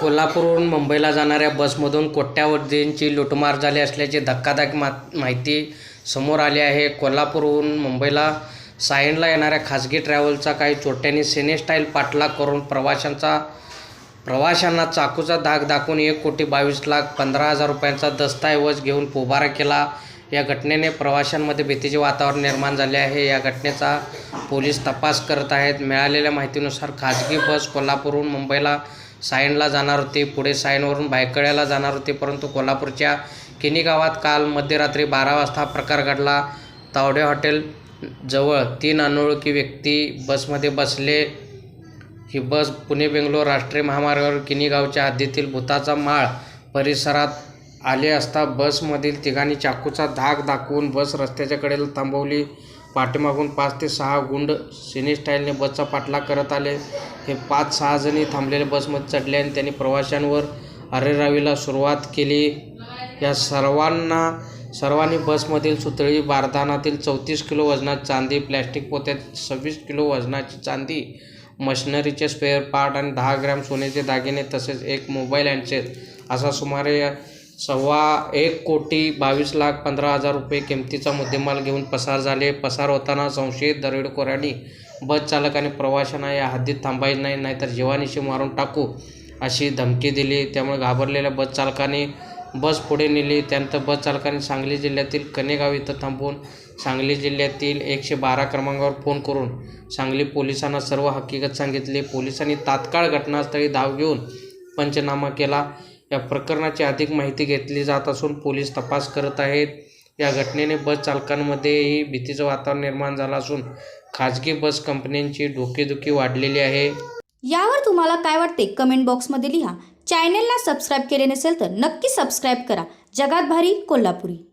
कोल्हापूरहून मुंबईला जाणाऱ्या बसमधून कोट्यावधींची लुटमार झाली असल्याची धक्कादायक मा माहिती समोर आली आहे. कोल्हापूरहून मुंबईला सायनला येणाऱ्या खाजगी ट्रॅव्हलचा काही चोट्यांनी सिनेस्टाईल पाठलाग करून प्रवाशांचा प्रवाशांना चाकूचा धाक दाखवून एक कोटी बावीस लाख पंधरा हजार रुपयांचा दस्तऐवज घेऊन पोबारा केला. या घटनेने प्रवाशांमध्ये भीतीचे वातावरण निर्माण झाले आहे. या घटनेचा पोलीस तपास करत आहेत. मिळालेल्या माहितीनुसार खाजगी बस कोल्हापूरहून मुंबईला सायनला जाणार होती पुढे सायनवरून भायखळ्याला जाणार होते परंतु कोल्हापूरच्या किनी गावात काल मध्यरात्री बारा वाजता प्रकार घडला. तावडे हॉटेल जवळ तीन अनोळखी व्यक्ती बसमध्ये बसले. ही बस पुणे बेंगलोर राष्ट्रीय महामार्गावर किनी गावच्या हद्दीतील भूताचा माळ परिसरात आले असता बसमधील तिघांनी चाकूचा धाक दाखवून बस रस्त्याच्या कडेला थांबवली. पाठीमागून पाच ते सहा गुंड सिनी स्टाईलने बसचा पाठलाग करत आले. हे पाच सहा जणी थांबलेल्या बसमध्ये चढले आणि त्यांनी प्रवाशांवर अरेरावीला सुरुवात केली. या सर्वांना सर्वांनी बसमधील सुतळी बारदानातील चौतीस किलो वजनाची चांदी प्लॅस्टिक पोत्यात सव्वीस किलो वजनाची चांदी मशिनरीचे स्पेअर पार्ट आणि दहा ग्रॅम सोन्याचे दागिने तसेच एक मोबाईल हँडसेट असा सुमारे सव्वा एक कोटी बावीस लाख पंधरा हजार रुपये किमतीचा मुद्देमाल घेऊन पसार झाले. पसार होताना संशयित दरोडेखोरांनी बस चालकाने प्रवाशांना या हद्दीत थांबायचे नाही नाहीतर जीवानिशी मारून टाकू अशी धमकी दिली. त्यामुळे घाबरलेल्या बस चालकाने बस पुढे नेली. त्यानंतर बस चालकाने सांगली जिल्ह्यातील कनेगाव इथं थांबून सांगली जिल्ह्यातील एकशे बारा क्रमांकावर फोन करून सांगली पोलिसांना सर्व हकीकत सांगितली. पोलिसांनी तात्काळ घटनास्थळी धाव घेऊन पंचनामा केला. या प्रकरणाची अधिक माहिती घेतली जात असून पोलीस तपास करत आहेत. या घटनेने बस चालकांमध्येही भीतीचं वातावरण निर्माण झालं असून खाजगी बस कंपन्यांची डोकेदुखी वाढलेली आहे. यावर तुम्हाला काय वाटते? कमेंट बॉक्समध्ये लिहा. चॅनेलला सबस्क्राईब केले नसेल तर नक्की सबस्क्राईब करा. जगात भारी कोल्हापुरी.